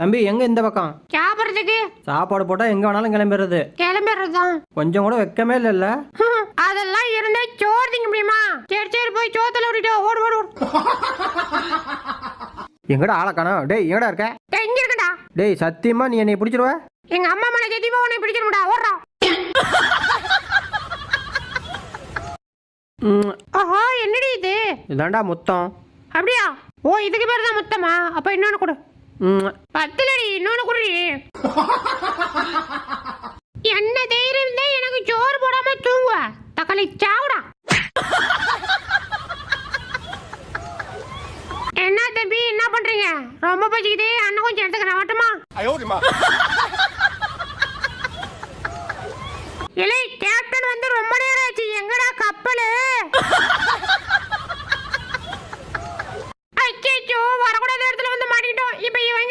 தம்பி எங்க இந்த பக்கம்? சாப்பிட்றதுக்கு? சாப்பாடு போட்டா எங்க வேணாலும் கிளம்பிடுறது. கிளம்பிடுறதுதான். கொஞ்சம் கூட வெக்கமே இல்லைல்ல அதெல்லாம் இருந்தா சோறு திங்க முடியுமா? சரி சரி போய் சோத்துல விட்டுட்டு ஓடு ஓடு எங்கடா ஆளை காணோம்? டேய் எங்கடா இருக்க? டேய், இங்க இருக்கடா. டேய் சத்தியமா நீ என்னை பிடிச்சிருவ? எங்க அம்மா மேல சத்தியமா உன்னை பிடிச்சிருமுடா ஓடுறா. ஆஹா என்னடி இது? இதாண்டா முத்தம். அப்படியா? ஓ இதுக்கு பேர் தான் மொத்தமா? அப்ப இன்னொன்னு கொடு. பத்துலடி இன்னொன்னு குடி என்ன தைரியம் இருந்தா எனக்கு சோறு போடாம தூங்குவ. தக்காளி சாவுடா. என்ன தம்பி என்ன பண்றீங்க? ரொம்ப பச்சிக்கிட்டே அண்ணன் கொஞ்சம் எடுத்துக்கிறேன் வட்டமா இல்லை கேப்டன் வந்து ரொம்ப நேரம் ஆச்சு. எங்கடா கப்பலு?